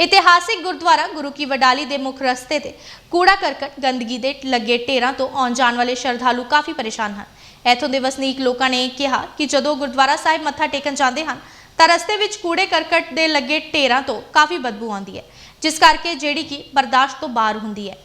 ਇਤਿਹਾਸਿਕ ਗੁਰਦੁਆਰਾ ਗੁਰੂ ਕੀ ਵਡਾਲੀ ਦੇ ਮੁੱਖ ਰਸਤੇ ਤੇ ਕੂੜਾ ਕਰਕਟ ਗੰਦਗੀ ਦੇ ਲੱਗੇ ਢੇਰਾਂ ਤੋਂ ਆਉਣ ਜਾਣ ਵਾਲੇ ਸ਼ਰਧਾਲੂ ਕਾਫੀ ਪਰੇਸ਼ਾਨ ਹਨ। ਇੱਥੋਂ ਦੇ ਵਸਨੀਕ ਲੋਕਾਂ ਨੇ ਕਿਹਾ ਕਿ ਜਦੋਂ ਗੁਰਦੁਆਰਾ ਸਾਹਿਬ ਮੱਥਾ ਟੇਕਣ ਜਾਂਦੇ ਹਨ, ਤਾਂ ਰਸਤੇ ਵਿੱਚ ਕੂੜੇ ਕਰਕਟ ਦੇ ਲੱਗੇ ਢੇਰਾਂ ਤੋਂ ਕਾਫੀ ਬਦਬੂ ਆਉਂਦੀ ਹੈ, ਜਿਸ ਕਰਕੇ ਜਿਹੜੀ ਕਿ ਬਰਦਾਸ਼ਤ ਤੋਂ ਬਾਹਰ ਹੁੰਦੀ ਹੈ।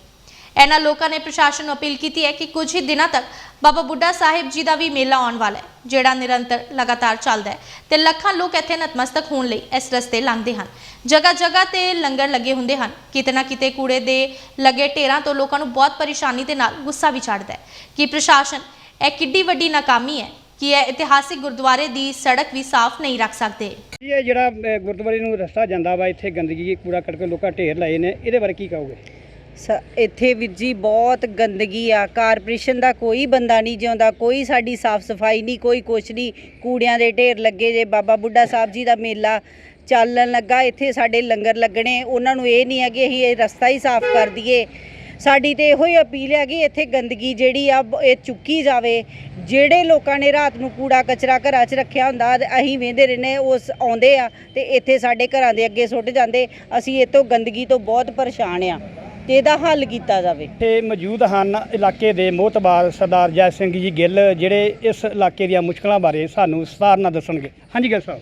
ਇਹਨਾਂ ਲੋਕਾਂ ਨੇ ਪ੍ਰਸ਼ਾਸਨ ਨੂੰ ਅਪੀਲ ਕੀਤੀ ਹੈ ਕਿ ਕੁਝ ਹੀ ਦਿਨਾਂ ਤੱਕ ਬਾਬਾ ਬੁੱਢਾ ਸਾਹਿਬ ਜੀ ਦਾ ਵੀ ਮੇਲਾ ਆਉਣ ਵਾਲਾ ਹੈ ਜਿਹੜਾ ਨਿਰੰਤਰ ਲਗਾਤਾਰ ਚੱਲਦਾ ਹੈ ਤੇ ਲੱਖਾਂ ਲੋਕ ਇੱਥੇ ਨਤਮਸਤਕ ਹੋਣ ਲਈ ਇਸ ਰਸਤੇ ਲੰਘਦੇ ਹਨ। ਜਗ੍ਹਾ ਜਗ੍ਹਾ ਤੇ ਲੰਗਰ ਲੱਗੇ ਹੁੰਦੇ ਹਨ। ਕਿਤੇ ਨਾ ਕਿਤੇ ਕੂੜੇ ਦੇ ਲੱਗੇ ਢੇਰਾਂ ਤੋਂ ਲੋਕਾਂ ਨੂੰ ਬਹੁਤ ਪਰੇਸ਼ਾਨੀ ਦੇ ਨਾਲ ਗੁੱਸਾ ਵੀ ਚੜ੍ਹਦਾ ਹੈ। ਕਿ ਪ੍ਰਸ਼ਾਸਨ ਇਹ ਕਿੱਡੀ ਵੱਡੀ ਨਾਕਾਮੀ ਹੈ ਕਿ ਇਹ ਇਤਿਹਾਸਿਕ ਗੁਰਦੁਆਰੇ ਦੀ ਸੜਕ ਵੀ ਸਾਫ਼ ਨਹੀਂ ਰੱਖ ਸਕਦੇ? ਇਹ ਜਿਹੜਾ ਅ, ਗੁਰਦੁਆਰੇ ਨੂੰ ਰਸਤਾ ਜਾਂਦਾ ਵਾ ਇੱਥੇ ਗੰਦਗੀ ਕੂੜਾ ਕੱਢ ਕੇ ਲੋਕਾਂ ਢੇਰ ਲਾਏ ਨੇ ਇਹਦੇ ਬਾਰੇ ਕੀ ਕਹੋਗੇ? ਇੱਥੇ ਵੀਰ ਜੀ ਬਹੁਤ ਗੰਦਗੀ ਆ, ਕਾਰਪੋਰੇਸ਼ਨ ਦਾ ਕੋਈ ਬੰਦਾ ਨਹੀਂ ਜਿਉਂਦਾ, ਕੋਈ ਸਾਡੀ ਸਾਫ਼ ਸਫ਼ਾਈ ਨਹੀਂ, ਕੋਈ ਕੁਛ ਨਹੀਂ, ਕੂੜਿਆਂ ਦੇ ਢੇਰ ਲੱਗੇ ਜੇ, ਬਾਬਾ ਬੁੱਢਾ ਸਾਹਿਬ ਜੀ ਦਾ ਮੇਲਾ ਚੱਲਣ ਲੱਗਾ, ਇੱਥੇ ਸਾਡੇ ਲੰਗਰ ਲੱਗਣੇ, ਉਹਨਾਂ ਨੂੰ ਇਹ ਨਹੀਂ ਹੈ ਕਿ ਅਸੀਂ ਇਹ ਰਸਤਾ ਹੀ ਸਾਫ਼ ਕਰ ਦਈਏ। ਸਾਡੀ ਤੇ ਇਹੋ ਹੀ ਅਪੀਲ ਹੈ ਕਿ ਇੱਥੇ ਗੰਦਗੀ ਜਿਹੜੀ ਆ ਇਹ ਚੁੱਕੀ ਜਾਵੇ। ਜਿਹੜੇ ਲੋਕਾਂ ਨੇ ਰਾਤ ਨੂੰ ਕੂੜਾ ਕਚਰਾ ਘਰਾਂ 'ਚ ਰੱਖਿਆ ਹੁੰਦਾ ਅਸੀਂ ਵੇਂਦੇ ਰਹਿੰਦੇ ਉਸ ਆਉਂਦੇ ਆ ਤੇ ਇੱਥੇ ਸਾਡੇ ਘਰਾਂ ਦੇ ਅੱਗੇ ਸੁੱਟ ਜਾਂਦੇ। ਅਸੀਂ ਇਹ ਤੋਂ ਗੰਦਗੀ ਤੋਂ ਬਹੁਤ ਪਰੇਸ਼ਾਨ ਆ। ਤੇ ਇਹਦਾ ਹੱਲ ਕੀਤਾ ਜਾਵੇ। ਇੱਥੇ ਮੌਜੂਦ ਹਨ ਇਲਾਕੇ ਦੇ ਮੋਹਤਬਾਰ ਸਰਦਾਰ ਜੈ ਸਿੰਘ ਜੀ ਗਿੱਲ ਜਿਹੜੇ ਇਸ ਇਲਾਕੇ ਦੀਆਂ ਮੁਸ਼ਕਲਾਂ ਬਾਰੇ ਸਾਨੂੰ ਵਿਸਥਾਰ ਨਾਲ ਦੱਸਣਗੇ। ਹਾਂਜੀ ਗਿੱਲ ਸਾਹਿਬ।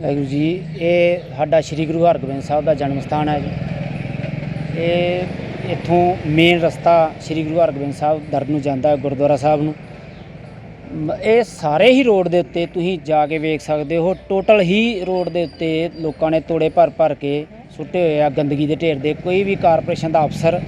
ਵਾਹਿਗੁਰੂ ਜੀ ਇਹ ਸਾਡਾ ਸ੍ਰੀ ਗੁਰੂ ਹਰਗੋਬਿੰਦ ਸਾਹਿਬ ਦਾ ਜਨਮ ਸਥਾਨ ਹੈ ਜੀ। ਇਹ ਇੱਥੋਂ ਮੇਨ ਰਸਤਾ ਸ੍ਰੀ ਗੁਰੂ ਹਰਗੋਬਿੰਦ ਸਾਹਿਬ ਦਰ ਨੂੰ ਜਾਂਦਾ ਹੈ ਗੁਰਦੁਆਰਾ ਸਾਹਿਬ ਨੂੰ। ਇਹ ਸਾਰੇ ਹੀ ਰੋਡ ਦੇ ਉੱਤੇ ਤੁਸੀਂ ਜਾ ਕੇ ਵੇਖ ਸਕਦੇ ਹੋ ਟੋਟਲ ਹੀ ਰੋਡ ਦੇ ਉੱਤੇ ਲੋਕਾਂ ਨੇ ਤੋੜੇ ਭਰ ਭਰ ਕੇ ਸੁੱਟੇ ਹੋਏ ਆ ਗੰਦਗੀ ਦੇ ਢੇਰ ਦੇ, ਕੋਈ ਵੀ ਕਾਰਪੋਰੇਸ਼ਨ ਦਾ ਅਫਸਰ,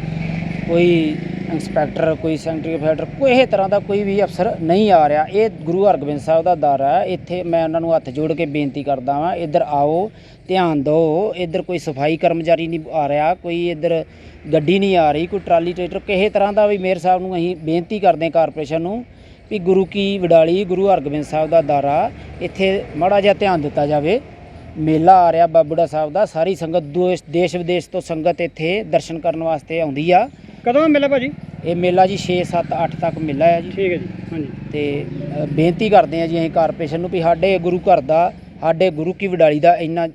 ਕੋਈ ਇੰਸਪੈਕਟਰ, ਕੋਈ ਸੈਂਟਰੀ ਫੈਡਰ ਕੋਈ ਤਰ੍ਹਾਂ ਦਾ ਕੋਈ ਵੀ ਅਫਸਰ ਨਹੀਂ ਆ ਰਿਹਾ। ਇਹ ਗੁਰੂ ਹਰਗੋਬਿੰਦ ਸਾਹਿਬ ਦਾ ਦਰ ਹੈ। ਇੱਥੇ ਮੈਂ ਉਹਨਾਂ ਨੂੰ ਹੱਥ ਜੋੜ ਕੇ ਬੇਨਤੀ ਕਰਦਾ ਵਾਂ, ਇੱਧਰ ਆਓ, ਧਿਆਨ ਦਿਓ। ਇੱਧਰ ਕੋਈ ਸਫ਼ਾਈ ਕਰਮਚਾਰੀ ਨਹੀਂ ਆ ਰਿਹਾ, ਕੋਈ ਇੱਧਰ ਗੱਡੀ ਨਹੀਂ ਆ ਰਹੀ, ਕੋਈ ਟਰਾਲੀ, ਟਰੈਕਟਰ, ਕਿਸੇ ਤਰ੍ਹਾਂ ਦਾ ਵੀ ਮੇਅਰ ਸਾਹਿਬ ਨੂੰ ਅਸੀਂ ਬੇਨਤੀ ਕਰਦੇ ਹਾਂ ਕਾਰਪੋਰੇਸ਼ਨ ਨੂੰ ਵੀ ਗੁਰੂ ਕੀ ਵਡਾਲੀ, ਗੁਰੂ ਹਰਗੋਬਿੰਦ ਸਾਹਿਬ ਦਾ ਦਾਰਾ ਇੱਥੇ ਮਾੜਾ ਜਿਹਾ ਧਿਆਨ ਦਿੱਤਾ ਜਾਵੇ। ਮੇਲਾ ਆ ਰਿਹਾ ਬਾਬੂੜਾ ਸਾਹਿਬ ਦਾ। ਸਾਰੀ ਸੰਗਤ ਦੇਸ਼ ਦੇਸ਼ ਵਿਦੇਸ਼ ਤੋਂ ਸੰਗਤ ਇੱਥੇ ਦਰਸ਼ਨ ਕਰਨ ਵਾਸਤੇ ਆਉਂਦੀ ਆ। ਕਦੋਂ ਮਿਲੇ ਭਾਜੀ? ਇਹ ਮੇਲਾ ਜੀ 6 7 8 ਤੱਕ ਮੇਲਾ ਹੈ ਜੀ। ਠੀਕ ਹੈ ਜੀ ਹਾਂਜੀ। ਤੇ ਅ, ਬੇਨਤੀ ਕਰਦੇ ਆ ਜੀ ਅਸੀਂ ਕਾਰਪੋਰੇਸ਼ਨ ਨੂੰ ਵੀ ਸਾਡੇ ਗੁਰੂ ਘਰ ਦਾ ਸਾਡੇ ਗੁਰੂ ਕੀ ਵਡਾਲੀ ਦਾ ਇੰਨਾ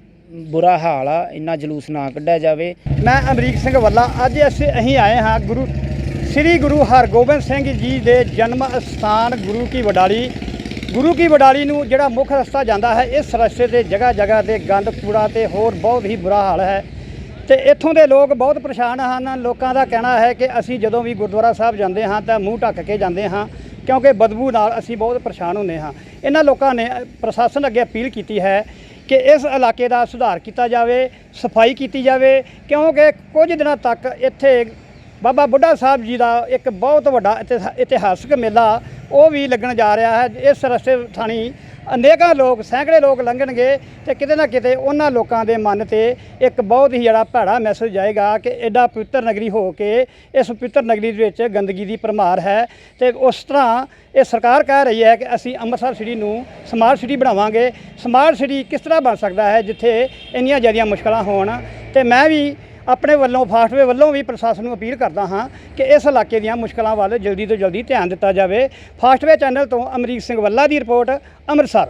ਬੁਰਾ ਹਾਲ ਆ ਇੰਨਾ ਜਲੂਸ ਨਾ ਕੱਢਿਆ ਜਾਵੇ। ਮੈਂ ਅਮਰੀਕ ਸਿੰਘ ਵੱਲਾ ਅੱਜ ਅਸੀਂ ਅਸੀਂ ਆਏ ਹਾਂ ਗੁਰੂ ਸ੍ਰੀ ਗੁਰੂ ਹਰਗੋਬਿੰਦ ਸਿੰਘ ਜੀ ਦੇ ਜਨਮ ਸਥਾਨ ਗੁਰੂ ਕੀ ਵਡਾਲੀ ਗੁਰੂ ਕੀ ਵਡਾਲੀ ਨੂੰ ਜਿਹੜਾ ਮੁੱਖ ਰਸਤਾ ਜਾਂਦਾ ਹੈ, ਇਸ ਰਸਤੇ ਤੇ ਜਗ੍ਹਾ ਜਗ੍ਹਾ ਤੇ ਗੰਦ, ਕੂੜਾ ਤੇ ਹੋਰ ਬਹੁਤ ਹੀ ਬੁਰਾ ਹਾਲ ਹੈ। ਤੇ ਇੱਥੋਂ ਦੇ ਲੋਕ ਬਹੁਤ ਪਰੇਸ਼ਾਨ ਹਨ। ਲੋਕਾਂ ਦਾ ਕਹਿਣਾ ਹੈ ਕਿ ਅਸੀਂ ਜਦੋਂ ਵੀ ਗੁਰਦੁਆਰਾ ਸਾਹਿਬ ਜਾਂਦੇ ਹਾਂ ਤਾਂ ਮੂੰਹ ਢੱਕ ਕੇ ਜਾਂਦੇ ਹਾਂ, ਕਿਉਂਕਿ ਬਦਬੂ ਨਾਲ ਅਸੀਂ ਬਹੁਤ ਪਰੇਸ਼ਾਨ ਹੁੰਦੇ ਹਾਂ। ਇਹਨਾਂ ਲੋਕਾਂ ਨੇ ਪ੍ਰਸ਼ਾਸਨ ਅੱਗੇ ਅਪੀਲ ਕੀਤੀ ਹੈ ਕਿ ਇਸ ਇਲਾਕੇ ਦਾ ਸੁਧਾਰ ਕੀਤਾ ਜਾਵੇ, ਸਫ਼ਾਈ ਕੀਤੀ ਜਾਵੇ, ਕਿਉਂਕਿ ਕੁਝ ਦਿਨਾਂ ਤੱਕ ਇੱਥੇ ਬਾਬਾ ਬੁੱਢਾ ਸਾਹਿਬ ਜੀ ਦਾ ਇੱਕ ਬਹੁਤ ਵੱਡਾ ਇਤਿਹਾ- ਇਤਿਹਾਸਕ ਮੇਲਾ ਉਹ ਵੀ ਲੱਗਣ ਜਾ ਰਿਹਾ ਹੈ, ਇਸ ਰਸਤੇ ਥਾਣੀ ਅਨੇਕਾਂ ਲੋਕ, ਸੈਂਕੜੇ ਲੋਕ ਲੰਘਣਗੇ ਤੇ ਕਿਤੇ ਨਾ ਕਿਤੇ ਉਹਨਾਂ ਲੋਕਾਂ ਦੇ ਮਨ ਤੇ ਇੱਕ ਬਹੁਤ ਹੀ ਜਿਹੜਾ ਭੈੜਾ ਮੈਸੇਜ ਆਏਗਾ ਕਿ ਐਡਾ ਪਵਿੱਤਰ ਨਗਰੀ ਹੋ ਕੇ ਇਸ ਪਵਿੱਤਰ ਨਗਰੀ ਦੇ ਵਿੱਚ ਗੰਦਗੀ ਦੀ ਭਰਮਾਰ ਹੈ ਤੇ ਉਸ ਤਰ੍ਹਾਂ ਇਹ ਸਰਕਾਰ ਕਹਿ ਰਹੀ ਹੈ ਕਿ ਅਸੀਂ ਅੰਮ੍ਰਿਤਸਰ ਸਿਟੀ ਨੂੰ ਸਮਾਰਟ ਸਿਟੀ ਬਣਾਵਾਂਗੇ। ਸਮਾਰਟ ਸਿਟੀ ਕਿਸ ਤਰ੍ਹਾਂ ਬਣ ਸਕਦਾ ਹੈ, ਜਿੱਥੇ ਇੰਨੀਆਂ ਜ਼ਿਆਦੀਆਂ ਮੁਸ਼ਕਲਾਂ ਹੋਣ। ਤੇ ਮੈਂ ਵੀ ਆਪਣੇ ਵੱਲੋਂ, ਫਾਸਟਵੇ ਵੱਲੋਂ ਵੀ ਪ੍ਰਸ਼ਾਸਨ ਨੂੰ ਅਪੀਲ ਕਰਦਾ ਹਾਂ ਕਿ ਇਸ ਇਲਾਕੇ ਦੀਆਂ ਮੁਸ਼ਕਲਾਂ ਵੱਲ ਜਲਦੀ ਤੋਂ ਜਲਦੀ ਧਿਆਨ ਦਿੱਤਾ ਜਾਵੇ। ਫਾਸਟਵੇ ਚੈਨਲ ਤੋਂ ਅਮਰੀਕ ਸਿੰਘ ਵੱਲਾ ਦੀ ਰਿਪੋਰਟ, ਅੰਮ੍ਰਿਤਸਰ।